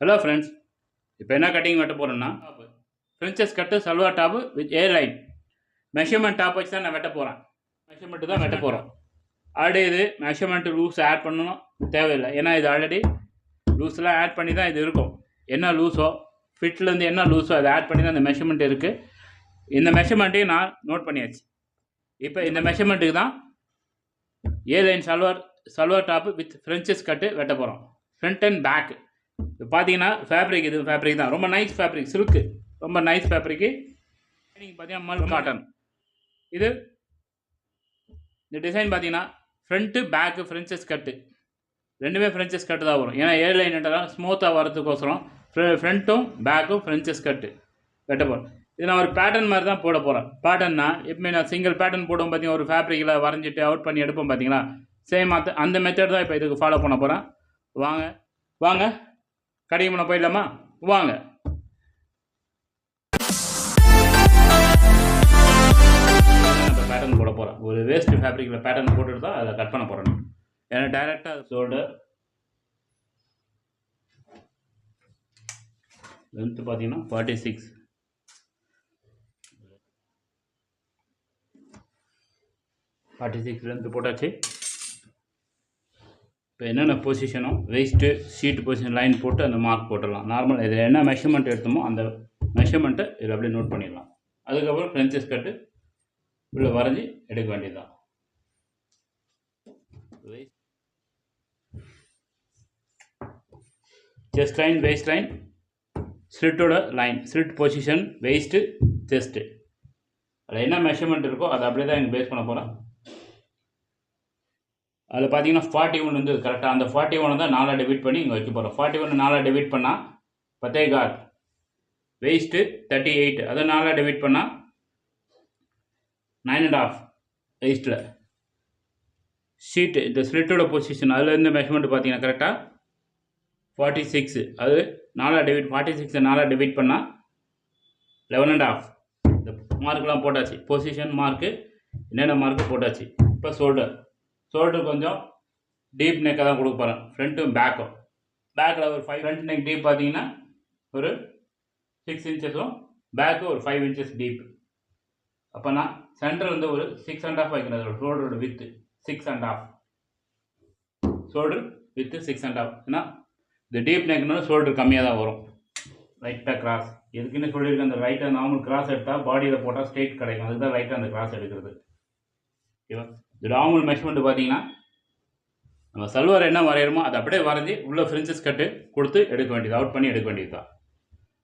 Hello friends இப்போ என்ன cutting வெட்ட போகிறேன்னா frenches cut salwar top with air line measurement top வச்சு தான் நான் வெட்ட போகிறேன் மெஷர்மெண்ட்டு தான் வெட்ட போகிறோம் ஆல்ரெடி இது மெஷர்மெண்ட்டு லூஸ் ஆட் பண்ணணும். தேவையில்லை. ஏன்னா இது ஆல்ரெடி லூஸ்லாம் ஆட் பண்ணி தான் இது இருக்கும். என்ன லூஸோ ஃபிட்லேருந்து என்ன லூஸோ அதை ஆட் பண்ணி தான் இந்த மெஷர்மெண்ட் இருக்குது இந்த மெஷர்மெண்ட்டையும் நான் நோட் பண்ணியாச்சு. இப்போ இந்த மெஷர்மெண்ட்டுக்கு தான் A line salwar salwar top with frenches cut வெட்ட போகிறோம் ஃப்ரண்ட் அண்ட் பேக்கு பார்த்தீங்கன்னா ஃபேப்ரிக் இது ஃபேப்ரிக் தான். ரொம்ப நைஸ் ஃபேப்ரிக் சில்க்கு ரொம்ப நைஸ் ஃபேப்ரிக்கு நீங்கள் பார்த்தீங்கன்னா மல் காட்டன் இது இந்த டிசைன் பார்த்தீங்கன்னா ஃப்ரண்ட்டு பேக்கு ஃப்ரென்ச்சஸ் கட்டு ரெண்டுமே ஃப்ரென்ச்சஸ் கட்டு தான் வரும். ஏன்னா ஏர் லைன்ன்றதால ஸ்மூத்தாக வரதுக்கோசரம் ஃப்ரண்ட்டும் பேக்கும் ஃப்ரென்ச்சஸ் கட்டு வெட்ட போகிறேன் இது நான் ஒரு பேட்டர்ன் மாதிரி தான் போட போகிறேன் பேட்டர்னா எப்பவுமே நான் சிங்கிள் பேட்டர்ன் போடுவோம் பார்த்தீங்கன்னா ஒரு ஃபேப்ரிக்கில் வரைஞ்சிட்டு அவுட் பண்ணி எடுப்போம் பார்த்தீங்களா சேம் அந்த அந்த மெத்தட் தான் இப்போ இதுக்கு ஃபாலோ பண்ண போகிறேன் வாங்க வாங்க. கடைக்கு போயிடலாமா? வாங்க. பேட்டர்ன் போட போகிறேன் ஒரு வேஸ்ட் ஃபேப்ரிக்கில் பேட்டர்ன் போட்டுட்டு தான் அதை கட் பண்ண போகிறேன் ஏன்னா டைரெக்டாக ஷோல்டர் லென்த்து பார்த்தீங்கன்னா forty six forty six length போட்டாச்சு. இப்போ என்னென்ன பொசிஷனோ வெயிஸ்ட்டு சீட்டு பொசிஷன் லைன் போட்டு அந்த மார்க் போட்டுடலாம். நார்மல் இதில் என்ன மெஷர்மெண்ட் எடுத்தோமோ அந்த மெஷர்மெண்ட்டை இதில் அப்படியே நோட் பண்ணிடலாம். அதுக்கப்புறம் ஃப்ரென்ச்சஸ் கட்டு உள்ள வரைஞ்சி எடுக்க வேண்டியதுதான். Chest line waist line ஸ்லிட்டோட line slit position waist chest அதில் என்ன மெஷர்மெண்ட் இருக்கோ அதை அப்படியே தான் எங்கள் பேஸ் பண்ண போகிறேன் அதில் பார்த்தீங்கன்னா ஃபார்ட்டி ஒன் வந்து கரெக்டாக அந்த ஃபார்ட்டி ஒன் தான் நாலாக டிவைட் பண்ணி இங்கே வைக்க போகிறோம் ஃபார்ட்டி ஒன் நாலாக டிவைட் பண்ணால் பத்தே கால். வெயிஸ்ட்டு தேர்ட்டி எயிட் அதை நாலாக டிவைட் பண்ணால் நைன் அண்ட் ஆஃப் வெயிஸ்ட்டில் ஷீட்டு இந்த ஸ்லிட்டோட பொசிஷன் அதுலேருந்து மெஷர்மெண்ட் பார்த்தீங்கன்னா கரெக்டாக ஃபார்ட்டி சிக்ஸு அது நாலாக டிவைட் ஃபார்ட்டி சிக்ஸை நாலாக டிவைட் பண்ணால் லெவன் அண்ட் ஆஃப் இந்த மார்க்லாம் போட்டாச்சு. பொசிஷன் மார்க்கு என்னென்ன மார்க்கு போட்டாச்சு? இப்போ ஷோல்டர் ஷோல்டர் கொஞ்சம் டீப் நெக்கை தான் கொடுக்க போகிறேன் ஃப்ரண்ட்டும் பேக்கும் பேக்கில் ஒரு ஃபைவ் ஃப்ரண்ட் நெக் டீப் பார்த்தீங்கன்னா ஒரு சிக்ஸ் இன்ச்சஸும் பேக்கு ஒரு ஃபைவ் இன்ச்சஸ் டீப் அப்போ நான் சென்டர் வந்து ஒரு சிக்ஸ் அண்ட் ஆஃப் வைக்கிறேன். அதோட ஷோல்டரோட width six and half shoulder width six and half ஏன்னா இந்த டீப் நெக்னால ஷோல்டர் கம்மியாக தான் வரும். ரைட்டாக கிராஸ் எதுக்குன்னு சொல்லியிருக்கேன் அந்த ரைட்டாக நார்மல் கிராஸ் எடுத்தால் பாடியில் போட்டால் ஸ்ட்ரெயிட் கிடைக்கும். அதுக்கு தான் ரைட்டாக அந்த கிராஸ் எடுக்கிறது. ஓகேவா இது நார்மல் மெஷர்மெண்ட் பார்த்தீங்கன்னா நம்ம சல்வார் என்ன வரையிறோமோ அதை அப்படியே வரைஞ்சி உள்ள ஃப்ரின்சஸ் கட்டு கொடுத்து எடுக்க வேண்டியது அவுட் பண்ணி எடுக்க வேண்டியது தான்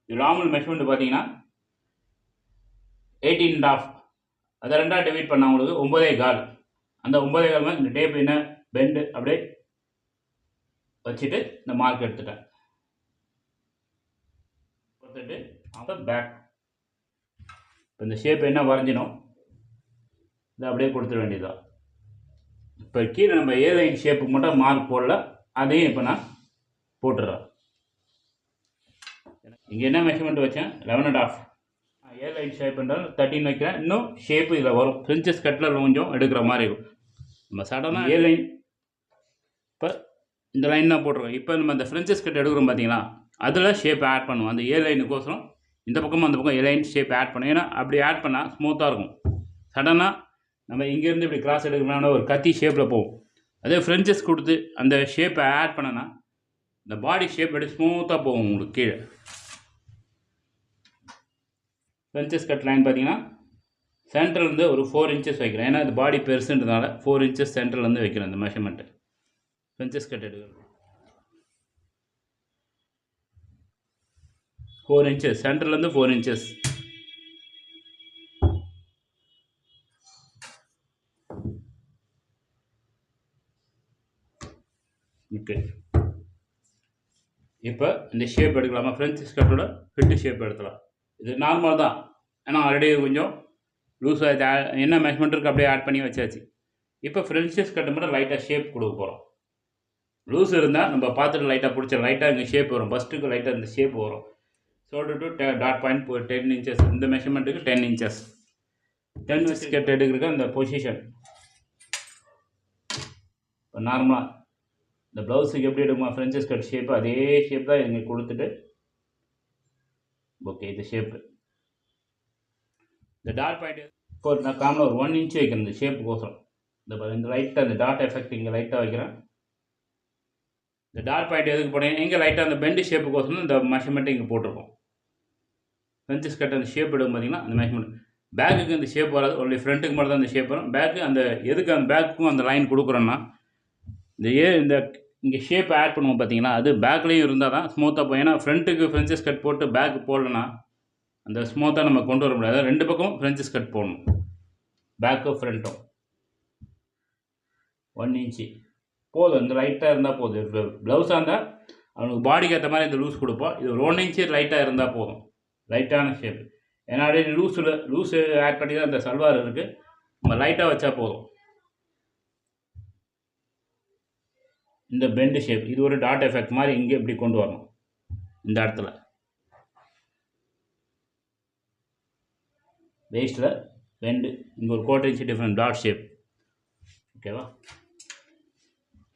இது நார்மல் மெஷர்மெண்ட் பார்த்தீங்கன்னா எயிட்டீன் அண்ட் ஆஃப் அதை ரெண்டாக டிவைட் பண்ண உங்களுக்கு ஒம்பதே கால். அந்த ஒம்பதே கால் மாதிரி இந்த டேப் என்ன பெண்டு அப்படியே வச்சுட்டு இந்த மார்க் எடுத்துட்டேன். கொடுத்துட்டு அப்புறம் பேக் இப்போ இந்த ஷேப் என்ன வரைஞ்சினோம் இதை அப்படியே கொடுத்துட வேண்டியதுதான். இப்போ கீழே நம்ம ஏ லைன் ஷேப்புக்கு மட்டும் மார்க் போடல அதையும் இப்போ நான் போட்டுடுறேன் இங்கே என்ன மெஷர்மெண்ட் வச்சேன்? Eleven and half A line shape என்றால் தேர்ட்டின் வைக்கிறேன். இன்னும் ஷேப்பு இதில் வரும். பிரின்சஸ் கட்டில் கொஞ்சம் எடுக்கிற மாதிரி இருக்கும். நம்ம சடனாக ஏ லைன் இப்போ இந்த லைன் தான் போட்டிருக்கோம். இப்போ நம்ம இந்த ஃப்ரென்ச்சஸ் கட் எடுக்கிறோம் பார்த்தீங்களா அதில் ஷேப் ஆட் பண்ணுவோம். அந்த ஏ லைனுக்கோசரம் இந்த பக்கமும் அந்த பக்கம் ஏ லைன் ஷேப் ஆட் பண்ணும் ஏன்னா அப்படி ஆட் பண்ணால் ஸ்மூத்தாக இருக்கும். சடனாக நம்ம இங்கேருந்து இப்படி கிராஸ் எடுக்கணும்னா ஒரு கத்தி ஷேப்பில் போகும். அதே ஃப்ரெஞ்சஸ் கொடுத்து அந்த ஷேப்பை ஆட் பண்ணனா இந்த பாடி ஷேப் எடுத்து ஸ்மூத்தாக போகும் உங்களுக்கு கீழே. ஃப்ரெஞ்சஸ் கட் லைன் பார்த்தீங்கன்னா சென்டர்லேருந்து ஒரு ஃபோர் இன்ச்சஸ் வைக்கிறேன். ஏன்னா இந்த பாடி பெருசுன்றதுனால ஃபோர் இன்ச்சஸ் சென்டர்லேருந்து வைக்கிறேன் இந்த மெஷர்மெண்ட்டு ஃப்ரெஞ்சஸ் கட் எடுக்கிறது ஃபோர் இன்ச்சஸ் சென்டர்லேருந்து ஃபோர் இன்ச்சஸ் இருக்குது இப்போ இந்த ஷேப் எடுக்கலாமா ஃப்ரென்ச் ஸ்கர்ட்டோட ஃபிட்டு ஷேப் எடுக்கலாம். இது நார்மல் தான். ஏன்னா ஆல்ரெடி கொஞ்சம் லூஸாக என்ன மெஷர்மெண்ட் இருக்குது அப்படியே ஆட் பண்ணி வச்சாச்சு. இப்போ ஃப்ரென்ச்சஸ் கட்டு மட்டும் லைட்டாக ஷேப் கொடுக்க போகிறோம் லூஸ் இருந்தால் நம்ம பார்த்துட்டு லைட்டாக பிடிச்ச லைட்டாக இங்கே ஷேப் வரும். ஃபஸ்ட்டுக்கு லைட்டாக இந்த ஷேப் வரும். Shoulder to dot point ten inches இந்த மெஷர்மெண்ட்டுக்கு டென் இன்ச்சஸ் டென் கட் எடுக்கிறதுக்கு அந்த பொசிஷன் இப்போ நார்மலாக இந்த ப்ளவுஸுக்கு எப்படி எடுக்குமா ஃப்ரெஞ்சஸ் கட் ஷேப்பு அதே ஷேப் தான் இங்கே கொடுத்துட்டு. ஓகே இது ஷேப்பு இந்த டாட் பாயிண்ட் இப்போ நான் காமனாக ஒரு ஒன் இன்ச் வைக்கிறேன் இந்த ஷேப்புக்கோசரம் இந்த இந்த லைட்டாக இந்த டாட் எஃபெக்ட் இங்கே லைட்டாக வைக்கிறேன். இந்த டாட் பாயிண்ட் எதுக்கு போட்டேன்? எங்கே லைட்டாக அந்த பெண்டு ஷேப்புக்கோசரம் இந்த மெஷர்மெண்ட்டை இங்கே போட்டிருக்கோம். ஃப்ரெஞ்சஸ் கட் அந்த ஷேப் எடுக்கும் பார்த்தீங்கன்னா அந்த மெஷர்மெண்ட் பேக்குக்கு இந்த ஷேப் வராது ஒன்லி ஃப்ரண்ட்டுக்கு மட்டும் தான் இந்த ஷேப் வரும். பேக்கு அந்த எதுக்கு அந்த பேக்குக்கும் அந்த லைன் கொடுக்குறோன்னா இந்த ஏ இந்த இங்கே ஷேப் ஆட் பண்ணுவோம் பார்த்தீங்கன்னா அது பேக்லேயும் இருந்தால் தான் ஸ்மூத்தாக போகும். ஏன்னா ஃப்ரண்ட்டுக்கு ஃப்ரெஞ்சஸ் கட் போட்டு பேக் போடலன்னா அந்த ஸ்மூத்தாக நம்ம கொண்டு வர முடியாது. ரெண்டு பக்கம் ஃப்ரெஞ்சஸ் கட் போடணும். பேக்கும் ஃப்ரண்ட்டும் ஒன் இன்ச்சு போதும். இந்த லைட்டாக இருந்தால் போதும். ப்ளவுஸாக இருந்தால் அவனுக்கு பாடிக்கு ஏற்ற மாதிரி இந்த லூஸ் கொடுப்போம். இது ஒரு ஒன் இன்ச்சு லைட்டாக இருந்தால் போதும். லைட்டான ஷேப் ஏன்னா அப்படியே லூஸில் லூஸு ஆட் பண்ணி தான் இந்த சல்வார் இருக்குது நம்ம லைட்டாக வச்சா போதும். இந்த பெண்டு ஷேப் இது ஒரு டாட் எஃபெக்ட் மாதிரி இங்கே இப்படி கொண்டு வரணும். இந்த இடத்துல. வேஸ்ட்டில் பெண்டு இங்கே ஒரு கோட்டரிச்சு டிஃப்ரெண்ட் டாட் ஷேப் ஓகேவா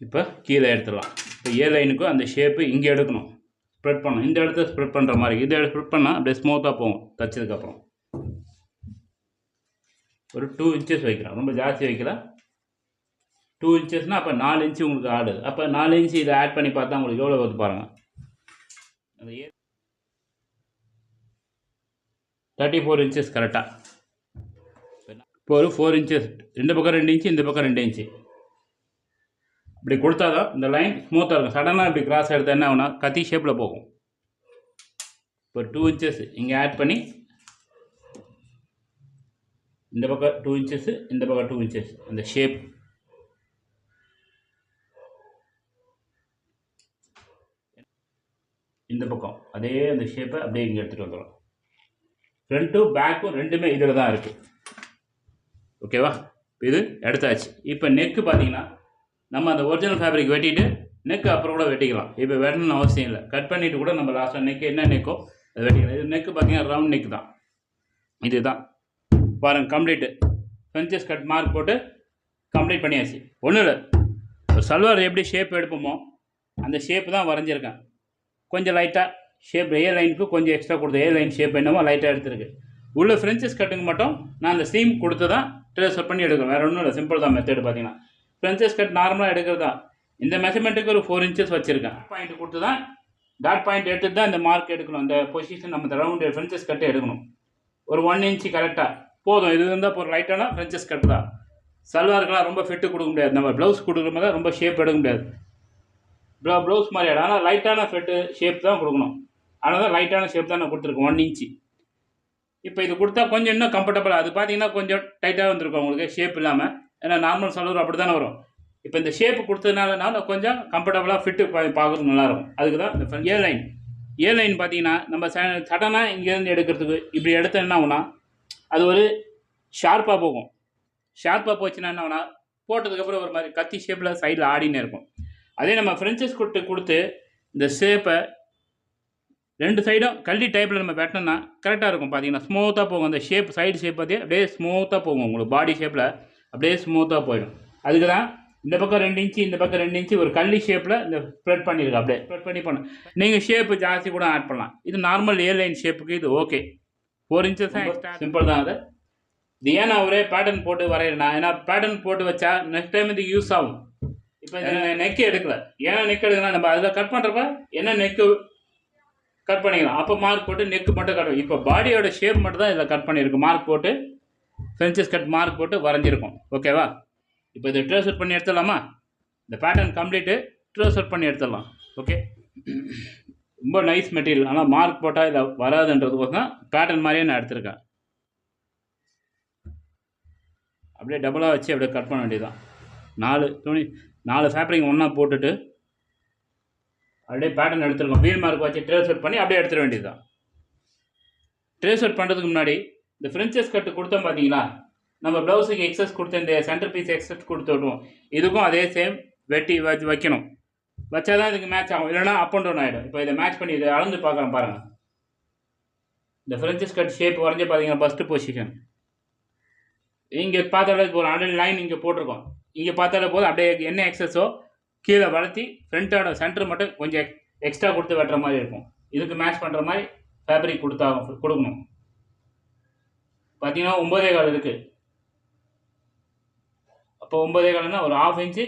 இப்போ கீழே எடுத்துடலாம். இப்போ ஏ லைனுக்கும் அந்த ஷேப்பு இங்கே எடுக்கணும். ஸ்ப்ரெட் பண்ணணும். இந்த இடத்த ஸ்ப்ரெட் பண்ணுற மாதிரி. இதை ஸ்ப்ரெட் பண்ணால் அப்படியே ஸ்மூத்தாக போகும். தைச்சதுக்கப்புறம் ஒரு டூ இன்ச்சஸ் வைக்கலாம். ரொம்ப ஜாஸ்தி வைக்கல. டூ இன்ச்சஸ்னால் அப்போ நாலு இன்ச்சு உங்களுக்கு ஆடு அப்போ நாலு இன்ச்சு இதை ஆட் பண்ணி பார்த்தா உங்களுக்கு எவ்வளோ வருது பாருங்கள் அந்த ஏ தேர்ட்டி ஃபோர் இன்ச்சஸ் கரெக்டாக இப்போ ஒரு ஃபோர் இன்ச்சஸ் ரெண்டு பக்கம் ரெண்டு இன்ச்சு இந்த பக்கம் ரெண்டு இன்ச்சு இப்படி கொடுத்தாதான் இந்த லைன் ஸ்மூத்தாக இருக்கும். சடனாக இப்படி கிராஸ் எடுத்தால் என்ன ஆகுனா கத்தி ஷேப்பில் போகும். இப்போ டூ இன்ச்சஸ் இங்கே ஆட் பண்ணி இந்த பக்கம் டூ இன்ச்சஸ் இந்த பக்கம் டூ இன்ச்சஸ் அந்த ஷேப் இந்த பக்கம். அதே அந்த ஷேப்பை அப்படியே இங்கே எடுத்துகிட்டு வந்துடும் ஃப்ரண்ட்டும் பேக்கும் ரெண்டுமே இதில் தான் இருக்குது ஓகேவா இது எடுத்தாச்சு. இப்போ நெக்கு பார்த்தீங்கன்னா நம்ம அந்த ஒரிஜினல் ஃபேப்ரிக் வெட்டிட்டு நெக்கு அப்புறம் கூட வெட்டிக்கலாம். இப்போ வெட்டணும்னு அவசியம் இல்லை. கட் பண்ணிவிட்டு கூட நம்ம லாஸ்ட்டாக நெக்கு என்ன நெக்கோ அது வெட்டிக்கலாம். இது நெக்கு பார்த்தீங்கன்னா ரவுண்ட் நெக் தான். இதுதான். பாருங்கள் கம்ப்ளீட்டு ஃப்ரெஞ்சஸ் கட் மார்க் போட்டு கம்ப்ளீட் பண்ணியாச்சு. ஒன்றும் இல்லை. ஒரு சல்வார் எப்படி ஷேப் எடுப்போமோ அந்த ஷேப் தான் வரைஞ்சிருக்கேன். கொஞ்சம் லைட்டாக ஷேப் ஏ லைனுக்கு கொஞ்சம் எக்ஸ்ட்ரா கொடுத்து ஏ லைன் ஷேப் என்னமோ லைட்டாக எடுத்துருக்கு. உள்ள ஃப்ரெஞ்சஸ் கட்டுங்க மட்டும் நான் அந்த சீம் கொடுத்து தான் ட்ரேசர் பண்ணி எடுக்கிறேன் வேறு ஒன்றும் இல்லை சிம்பிள் தான் மெத்தட் பார்த்தீங்கன்னா ஃப்ரெஞ்சஸ் கட் நார்மலாக எடுக்கிறதா? இந்த மெஷர்மெண்ட்டுக்கு ஒரு ஃபோர் இன்ச்சஸ் வச்சுருக்கேன். பாயிண்ட் கொடுத்து தான் டாட் பாயிண்ட் எடுத்து தான் இந்த மார்க் எடுக்கணும். இந்த பொசிஷன் நம்ம ரவுண்டு ஃப்ரெஞ்சஸ் கட்டு எடுக்கணும். ஒரு ஒன் இன்ச்சு கரெக்டாக போதும். இது இருந்தால் இப்போ ஒரு லைட்டான ஃப்ரெஞ்சஸ் கட்டு தான். சல்வாருக்கெல்லாம் ரொம்ப ஃபிட்டு கொடுக்க முடியாது. நம்ம ப்ளவுஸ் கொடுக்குற மாதிரி தான் ரொம்ப ஷேப் எடுக்க முடியாது. ப்ளவு ப்ளவுஸ் மாதிரி ஆகிடும் ஆனால் லைட்டான ஃபிட்டு ஷேப் தான் கொடுக்கணும். அதனால தான் லைட்டான ஷேப் தான் நான் கொடுத்துருக்கேன் ஒன் இன்ச்சு இப்போ இது கொடுத்தா கொஞ்சம் இன்னும் கம்ஃபர்டபுளாக அது பார்த்தீங்கன்னா கொஞ்சம் டைட்டாக வந்திருக்கும் உங்களுக்கு ஷேப் இல்லாமல் ஏன்னா நார்மல் சலூர் அப்படி தானே வரும். இப்போ இந்த ஷேப் கொடுத்ததுனால கொஞ்சம் கம்ஃபர்டபுளாக ஃபிட்டு பார்க்குறது நல்லாயிருக்கும். அதுக்கு தான் இந்த ஏ லைன் ஏ லைன் பார்த்தீங்கன்னா நம்ம சடனாக இங்கேருந்து எடுக்கிறதுக்கு இப்படி எடுத்த என்ன ஆகுனா அது ஒரு ஷார்ப்பாக போகும். ஷார்ப்பாக போச்சுன்னா என்ன ஆகுனா போட்டதுக்கப்புறம் ஒரு மாதிரி கத்தி ஷேப்பில் சைடில் ஆடினே இருக்கும். அதே நம்ம ஃப்ரெஞ்சஸ் கொடுத்து கொடுத்து இந்த ஷேப்பை ரெண்டு சைடும் கல்டி டைப்பில் நம்ம வெட்டினோம்னா கரெக்டாக இருக்கும். பார்த்தீங்கன்னா ஸ்மூத்தாக போகும். அந்த ஷேப் சைடு ஷேப் பார்த்தே அப்படியே ஸ்மூத்தாக போகும். உங்களுக்கு பாடி ஷேப்பில் அப்படியே ஸ்மூத்தாக போயிடும். அதுக்கு தான் இந்த பக்கம் ரெண்டு இன்ச்சு இந்த பக்கம் ரெண்டு இன்ச்சு ஒரு கள்ளி ஷேப்பில் இந்த ஸ்ப்ரெட் பண்ணியிருக்கு அப்படியே ஸ்ப்ரெட் பண்ணி பண்ண. நீங்கள் ஷேப்பு ஜாஸ்தி கூட ஆட் பண்ணலாம். இது நார்மல் ஏ லைன் ஷேப்புக்கு இது ஓகே ஃபோர் இன்ச்சஸ் தான் சிம்பிள் தான் அது. இது ஏன் நான் ஒரே பேட்டர்ன் போட்டு வரைகிறேன் நான். ஏன்னா பேட்டர்ன் போட்டு வச்சா நெக்ஸ்ட் டைம் இது யூஸ் ஆகும். நெக்கு எடுக்கல. ஏன் நெக் எடுக்கலாம் நம்ம அதில் கட் பண்ணுறப்ப என்ன நெக்கு கட் பண்ணிக்கலாம்? அப்போ மார்க் போட்டு நெக்கு மட்டும் கட் இப்போ பாடியோட ஷேப் மட்டும் தான் இதில் கட் பண்ணியிருக்கு. மார்க் போட்டு ஃப்ரென்ச்சஸ் கட் மார்க் போட்டு வரைஞ்சிருக்கும். ஓகேவா இப்போ இதை ட்ரேஸ் அவுட் பண்ணி எடுத்துடலாமா? இந்த பேட்டர்ன் கம்ப்ளீட்டு ட்ரேஸ் அவுட் பண்ணி எடுத்துடலாம். ஓகே ரொம்ப நைஸ் மெட்டீரியல் ஆனால் மார்க் போட்டால் இதில் வராதுன்றதுக்கோசம் பேட்டர்ன் மாதிரியே நான் எடுத்திருக்கேன். அப்படியே டபுளாக வச்சு அப்படியே கட் பண்ண வேண்டியதுதான். நாலு துணி நாலு ஃபேப்ரிக் ஒன்றா போட்டுட்டு அப்படியே பேட்டர்ன் எடுத்துருக்கோம். வீல் மார்க் வச்சு ட்ரேஸ் அவுட் பண்ணி அப்படியே எடுத்துட வேண்டியது தான் ட்ரேஸ் அவுட் பண்ணுறதுக்கு முன்னாடி இந்த ஃப்ரெஞ்சஸ் கட்டு கொடுத்தோம் பார்த்தீங்களா நம்ம ப்ளவுஸுக்கு எக்ஸஸ் கொடுத்த இந்த சென்டர் பீஸ் எக்ஸஸ் கொடுத்து விடுவோம். இதுக்கும் அதே சேம் வெட்டி வச்சு வைக்கணும். வச்சா தான் இதுக்கு மேட்ச் ஆகும். இல்லைனா அப் அண்ட் டவுன் ஆகிடும் இப்போ இதை மேட்ச் பண்ணி இதை அளந்து பார்க்குறேன் பாருங்கள் இந்த ஃப்ரெஞ்சஸ் கட் ஷேப் வரைஞ்சி பார்த்தீங்கன்னா ஃபஸ்ட்டு பொசிஷன் இங்கே பார்த்தாலே ஒரு அண்டர் லைன் இங்கே போட்டிருக்கோம். இங்கே பார்த்தாலே போதும். அப்படியே என்ன எக்ஸஸோ கீழே வளர்த்தி ஃப்ரண்ட்டோட சென்டர் மட்டும் கொஞ்சம் எக்ஸ்ட்ரா கொடுத்து வெட்டுற மாதிரி இருக்கும். இதுக்கு மேட்ச் பண்ணுற மாதிரி ஃபேப்ரிக் கொடுத்தா கொடுக்கணும். பார்த்தீங்கன்னா ஒம்பதே கால் இருக்குது அப்போ ஒம்பதே கால்னா ஒரு half inch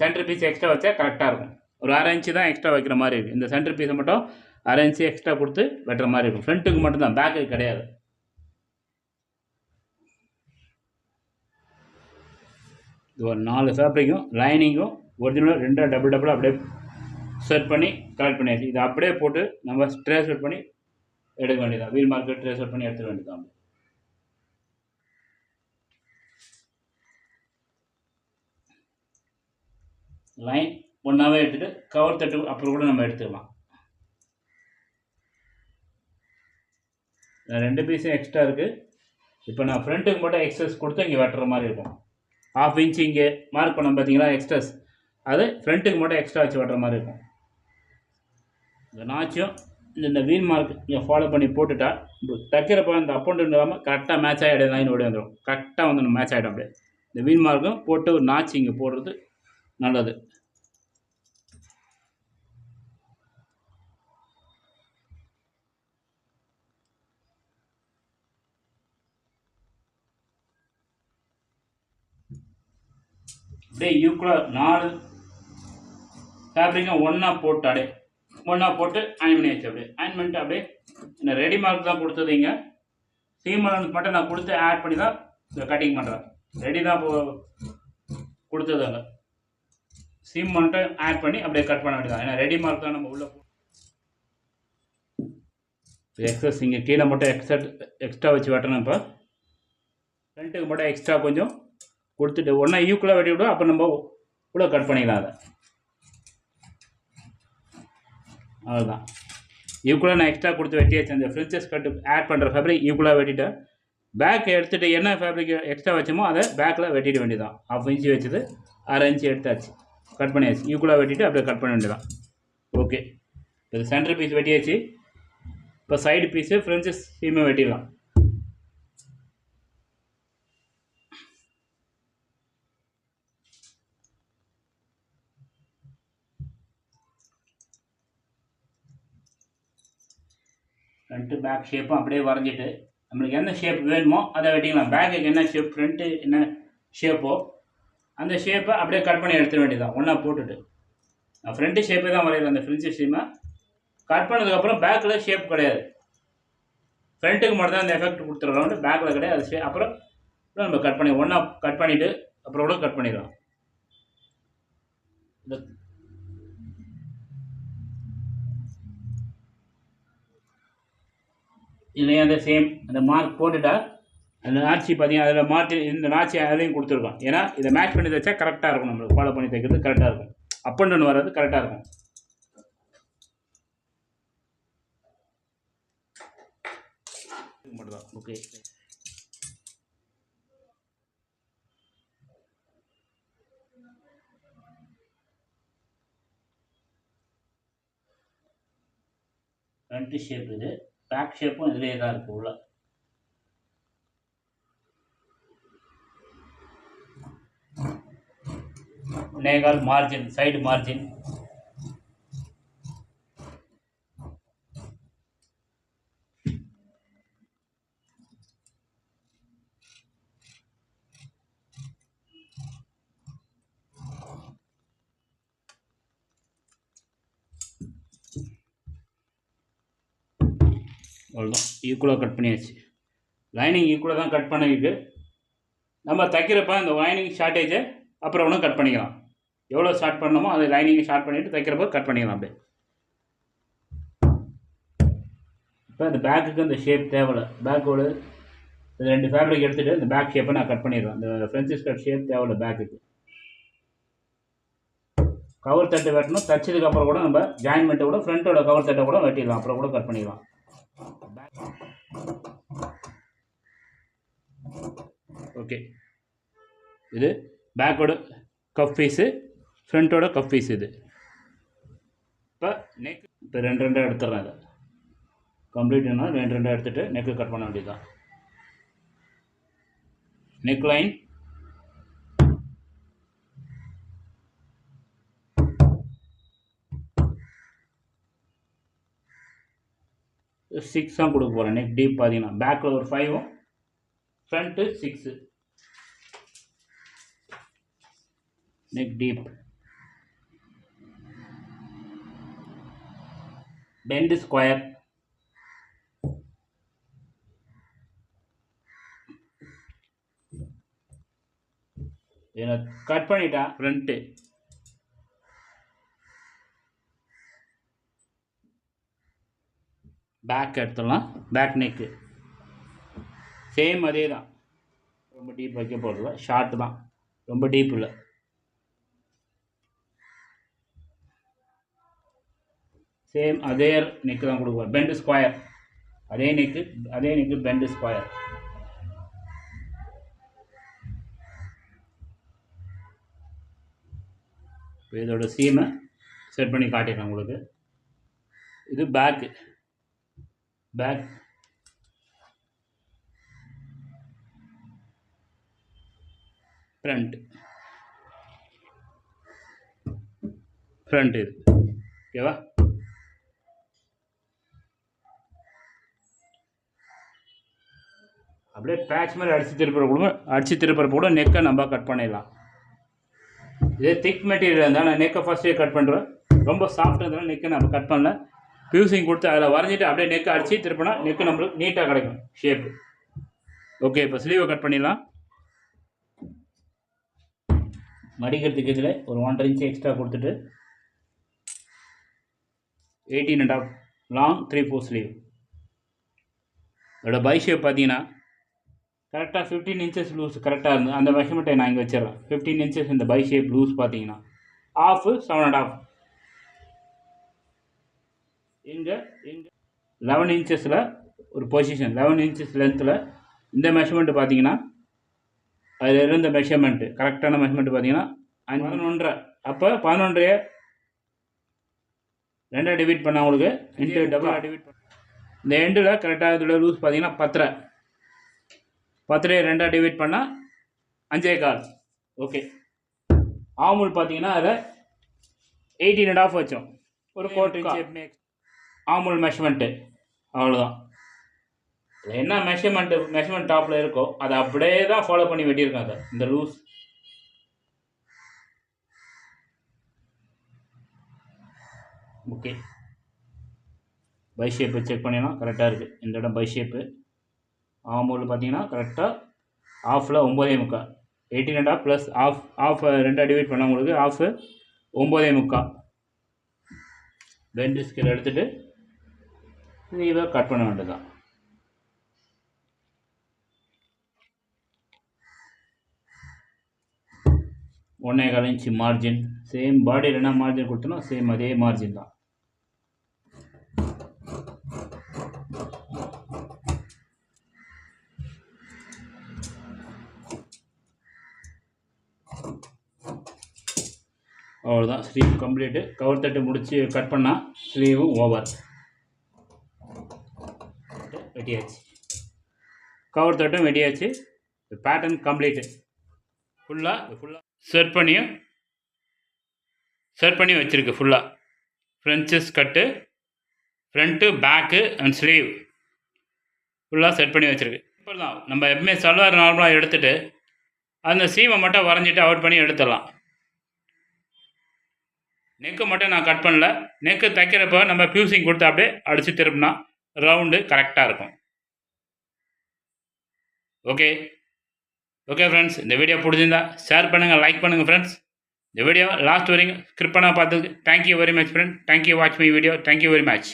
centre piece extra வச்சா கரெக்டாக இருக்கும். ஒரு அரை இன்ச்சு தான் எக்ஸ்ட்ரா வைக்கிற மாதிரி இருக்குது இந்த சென்டர் பீஸை மட்டும் அரை இன்ச்சு எக்ஸ்ட்ரா கொடுத்து வெட்டுற மாதிரி இருக்கும். ஃப்ரண்ட்டுக்கு மட்டும்தான் பேக்கு கிடையாது. ஒரு நாலு ஃபேப்ரிக்கும் லைனிங்கும் ஒரிஜினலாக ரெண்டாக டபுள் டபுளாக அப்படியே செட் பண்ணி கலெக்ட் பண்ணியாச்சு. இதை அப்படியே போட்டு நம்ம ட்ரேஸ் அவுட் பண்ணி எடுக்க வேண்டியதான் வீல் மார்க்கெட் ட்ரேஸ் அவுட் பண்ணி எடுத்துக்க வேண்டியதான் லைன் ஒன்றாவே எடுத்துகிட்டு கவர் தட்டு அப்புறம் கூட நம்ம எடுத்துக்கலாம். ரெண்டு பீஸும் எக்ஸ்ட்ரா இருக்குது இப்போ நான் ஃப்ரண்ட்டுக்கு மட்டும் எக்ஸஸ் கொடுத்து இங்கே வெட்டுற மாதிரி இருக்கும். ஹாஃப் இன்ச் இங்கே மார்க் பண்ணோம் பார்த்தீங்களா எக்ஸ்ட்ராஸ் அது ஃப்ரண்ட்டுக்கு மட்டும் எக்ஸ்ட்ரா வச்சு வெட்டுற மாதிரி இருக்கும். இந்த நாச்சும் இந்த இந்த வீல் மார்க் இங்கே ஃபாலோ பண்ணி போட்டுட்டா இப்போ தைக்கிறப்ப இந்த அப் அண்ட் இல்லாமல் கரெக்டாக மேட்ச் ஆகிடும் லைன் ஓடி வந்துடும் கரெக்டாக வந்து மேட்ச் ஆகிடும் அப்படியே. இந்த வீல் மார்க்கும் போட்டு ஒரு நாச்சு இங்கே போடுறது நல்லது. அப்படியே ஈக்குவலாக நாலு ஃபேப்ரிக்கை ஒன்றா போட்டு அப்படியே ஒன்றா போட்டு அயன் பண்ணி வச்சு அப்படியே. அயன் பண்ணிட்டு அப்படியே இந்த ரெடி மார்க் தான் கொடுத்ததுங்க. சீமலன்ஸ் மட்டும் நான் கொடுத்து ஆட் பண்ணி தான் இதை கட்டிங் பண்ணுறேன் ரெடி தான் கொடுத்தது அங்கே. சீம் மட்டும் ஆட் பண்ணி அப்படியே கட் பண்ண வேண்டியதான் ஏன்னா ரெடி மார்க் தான் நம்ம உள்ளே எக்ஸஸ் இங்கே கீழே மட்டும் எக்ஸ்ட்ரா எக்ஸ்ட்ரா வச்சு வெட்டணும் இப்போ. ஃப்ரண்ட்டுக்கு மட்டும் எக்ஸ்ட்ரா கொஞ்சம் கொடுத்துட்டு ஒன்றா ஈக்குவலாக வெட்டி விடும் அப்போ நம்ம கூட கட் பண்ணிக்கலாம் அதை. அவ்வளோதான் ஈக்குவலாக நான் எக்ஸ்ட்ரா கொடுத்து வெட்டியாச்சு அந்த ஃப்ரின்சஸ் கட்டு ஆட் பண்ணுற ஃபேப்ரிக் ஈக்குவலாக வெட்டிட்டேன். பேக் எடுத்துகிட்டு என்ன ஃபேப்ரிக் எக்ஸ்ட்ரா வச்சோமோ அதை பேக்கில் வெட்டிட வேண்டியதான் ஆஃப் இன்ச்சு வச்சது அரை இன்ச்சு எடுத்தாச்சு. கட் பண்ணியாச்சு. ஈக்குவலாக வெட்டிட்டு அப்படியே கட் பண்ண வேண்டியதான் ஓகே இப்போ சென்டர் பீஸ் வெட்டியாச்சு. இப்போ சைடு பீஸு ஃப்ரெஞ்சஸ் சீமே வெட்டிடலாம். ஃப்ரண்ட்டு பேக் ஷேப்பும் அப்படியே வரைஞ்சிட்டு நம்மளுக்கு என்ன ஷேப் வேணுமோ அதை வெட்டிக்கலாம். பேக்குக்கு என்ன ஷேப் ஃப்ரண்ட்டு என்ன ஷேப்போ அந்த ஷேப்பை அப்படியே கட் பண்ணி எடுத்துட வேண்டியதான் ஒன்றா போட்டுட்டு. நான் ஃப்ரண்ட்டு ஷேப்பே தான் வரைகிறேன் அந்த ஃப்ரெண்ட்ஸு ஷீமை கட் பண்ணதுக்கப்புறம் பேக்கில் ஷேப் கிடையாது. ஃப்ரண்ட்டுக்கு மட்டும் தான் அந்த எஃபெக்ட் கொடுத்துருக்கோம் பேக்கில் கிடையாது. ஷே அப்புறம் நம்ம கட் பண்ணி ஒன்றா கட் பண்ணிவிட்டு அப்புறம் கூட கட் பண்ணிடலாம். இல்லையா அந்த சேம் அந்த மார்க் போட்டுட்டா அந்த நாச்சி பார்த்தீங்கன்னா அதில் மாற்றி இந்த நாச்சி அதையும் கொடுத்துருக்கோம். ஏன்னா இதை மேட்ச் பண்ணி தைச்சா கரெக்டாக இருக்கும் நம்மளுக்கு. ஃபாலோ பண்ணி தைக்கிறது கரெக்டாக இருக்கும். அப் அண்ட் டவுன் வர்றது கரெக்டாக இருக்கும். மட்டும்தான். ஓகே ஃப்ரண்ட் ஷேப் இது. பேக் ஷேப்பும் இதுலேயே தான் இருக்குது உள்ள நேகால் மார்ஜின் சைடு மார்ஜின் அவ்வளோதான் ஈக்குவலாக கட் பண்ணியாச்சு. லைனிங் ஈக்குவலாக தான் கட் பண்ணிருக்கு நம்ம தைக்கிறப்ப அந்த லைனிங் ஷார்ட்டேஜை அப்புறம் ஒன்றும் கட் பண்ணிக்கலாம். எவ்வளோ ஷார்ட் பண்ணணுமோ அதை லைனிங்கை ஷார்ட் பண்ணிவிட்டு தைக்கிறப்ப கட் பண்ணிக்கலாம் அப்படியே. இப்போ இந்த பேக்குக்கு இந்த ஷேப் தேவையில்லை. பேக்கோட இந்த ரெண்டு ஃபேப்ரிக் எடுத்துகிட்டு இந்த பேக் ஷேப்பை நான் கட் பண்ணிடுவேன் இந்த ஃப்ரென்சிஸ் கட் ஷேப் தேவையில்லை பேக்குக்கு கவர் தட்டு வெட்டணும். தைச்சதுக்கப்புறம் கூட நம்ம ஜாயின்மெண்ட்டை கூட ஃப்ரண்ட்டோட கவர் தட்டை கூட வெட்டிடலாம். அப்புறம் கூட கட் பண்ணிடலாம் ஓகே இது பேக்கோட கப் பீஸு ஃப்ரண்ட்டோட கப் பீஸ் இது. இப்போ நெக் இப்போ ரெண்டு ரெண்டாக எடுத்துடுறேன் இதை. என்ன ரெண்டு ரெண்டாக எடுத்துகிட்டு நெக்கு கட் பண்ண வேண்டியதுதான். நெக் லைன் சிக்ஸ் தான் கொடுக்க போகிறேன் நெக் டீப் பார்த்தீங்கன்னா பேக்கில் ஒரு ஃபைவும் front six neck deep bend square இதில் கட் பண்ணிட்டா ஃப்ரண்ட்டு பேக் எடுத்துடலாம். பேக் நெக்கு சேம் அதே தான். ரொம்ப டீப் வைக்க போகிறதில்ல ஷார்ட் தான். ரொம்ப டீப் இல்லை. சேம் அதே நெக்கு தான் கொடுக்குவோம் பெண்டு ஸ்கொயர் அதே நெக்கு அதே நெக்கு பெண்டு ஸ்கொயர் இதோட சீமை செட் பண்ணி காட்டிடுறேன் உங்களுக்கு. இது பேக்கு பேக் ஃப்ரண்ட் ஃப்ரண்ட் இது ஓகேவா அப்படியே பேட்ச் மாதிரி அடித்து திருப்புற கூட அடித்து திருப்புற கூட நெக்கை நம்ம கட் பண்ணிடலாம். இதே திக் மெட்டீரியல் இருந்தால் நான் நெக்கை ஃபஸ்ட்டே கட் பண்ணுறேன் ரொம்ப சாஃப்டாக இருந்தாலும் நெக்கை நம்ம கட் பண்ணல பியூசிங் கொடுத்து அதில் வரைஞ்சிட்டு அப்படியே நெக்கு அடித்து திருப்பினா நெக்கு நம்மளுக்கு நீட்டாக கிடைக்கும். ஷேப்பு ஓகே இப்போ ஸ்லீவை கட் பண்ணிடலாம். மடிக்கிறதுக்கு இதில் ஒரு ஒன்றரை இன்ச் எக்ஸ்ட்ரா கொடுத்துட்டு eighteen and half long three four sleeve இதோட பை ஷேப் பார்த்தீங்கன்னா கரெக்டாக ஃபிஃப்டீன் இன்ச்சஸ் லூஸ் கரெக்டாக இருந்து அந்த மெஷர்மெண்ட்டை நான் இங்கே வச்சிடறேன். ஃபிஃப்டீன் இன்ச்சஸ் இந்த பை ஷேப் லூஸ் பார்த்தீங்கன்னா ஆஃப் செவன் அண்ட் ஆஃப் இங்கே இங்கே. லெவன் இன்ச்சஸில் ஒரு பொசிஷன் லெவன் இன்ச்சஸ் லென்த்தில் இந்த மெஷர்மெண்ட்டு பார்த்தீங்கன்னா அதில் இருந்த மெஷர்மெண்ட்டு கரெக்டான மெஷர்மெண்ட்டு பார்த்தீங்கன்னா அஞ்சு பதினொன்றரை. அப்போ பதினொன்றைய ரெண்டாக டிவைட் பண்ண உங்களுக்கு இன்ட்டு டபுளாக டிவைட் பண்ண இந்த எண்டில் கரெக்டாக இதில் லூஸ் பார்த்தீங்கன்னா பத்தரை. பத்தரையை ரெண்டாக டிவைட் பண்ணால் அஞ்சே கால். ஓகே ஆமுல் பார்த்தீங்கன்னா அதை எயிட்டீன் அண்ட் ஆஃப் வச்சோம். ஒரு கோட்டு ஆமுல் மெஷர்மெண்ட்டு அவ்வளோதான் இது என்ன மெஷர்மெண்ட்டு மெஷர்மெண்ட் டாப்பில் இருக்கோ அதை அப்படியே தான் ஃபாலோ பண்ணி வெட்டியிருக்கேன் அதை இந்த loose okay pie shape check பண்ணிடலாம் கரெக்டாக இருக்குது இந்த இடம் பை ஷேப்பு ஆமூல் பார்த்தீங்கன்னா கரெக்டாக ஆஃபில் ஒம்போதே முக்கால். Eighteen and half plus half half ரெண்டாக டிவைட் பண்ண உங்களுக்கு ஆஃப் ஒம்போதே முக்கால். பெண்டு ஸ்கேல் எடுத்துகிட்டு இதை கட் பண்ண வேண்டியதான் ஒன்றே கால் இன்ச்சு மார்ஜின் சேம் பாடியில் என்ன மார்ஜின் கொடுத்தனோ சேம் அதே மார்ஜின் தான். அவ்வளோதான் ஸ்லீவ் கம்ப்ளீட்டு கவர் தட்டு முடித்து கட் பண்ணால் ஸ்லீவும் ஓவர் வெட்டியாச்சு. கவர் தட்டும் வெட்டியாச்சு. பேட்டர்ன் கம்ப்ளீட்டு ஃபுல்லாக ஃபுல்லாக செட் பண்ணியும் செட் பண்ணி வச்சுருக்கு ஃபுல்லாக princess cut front back and sleeve ஃபுல்லாக செட் பண்ணி வச்சுருக்கு. இப்போ தான். நம்ம எப்பவுமே சல்வார் நார்மலாக எடுத்துகிட்டு அந்த சீமை மட்டும் வரைஞ்சிட்டு அவுட் பண்ணி எடுத்துடலாம். நெக்கு மட்டும் நான் கட் பண்ணல. நெக்கு தைக்கிறப்ப நம்ம பியூசிங் கொடுத்து அப்படியே அடித்து திருப்பினா ரவுண்டு கரெக்டாக இருக்கும். ஓகே ஓகே ஃப்ரெண்ட்ஸ் இந்த வீடியோ பிடிச்சிருந்தா ஷேர் பண்ணுங்கள் லைக் பண்ணுங்கள் ஃப்ரெண்ட்ஸ் இந்த வீடியோ லாஸ்ட் வரைக்கும் ஸ்கிரிப் பண்ணால் பார்த்ததுக்கு thank you very much friend thank you watch my video thank you very much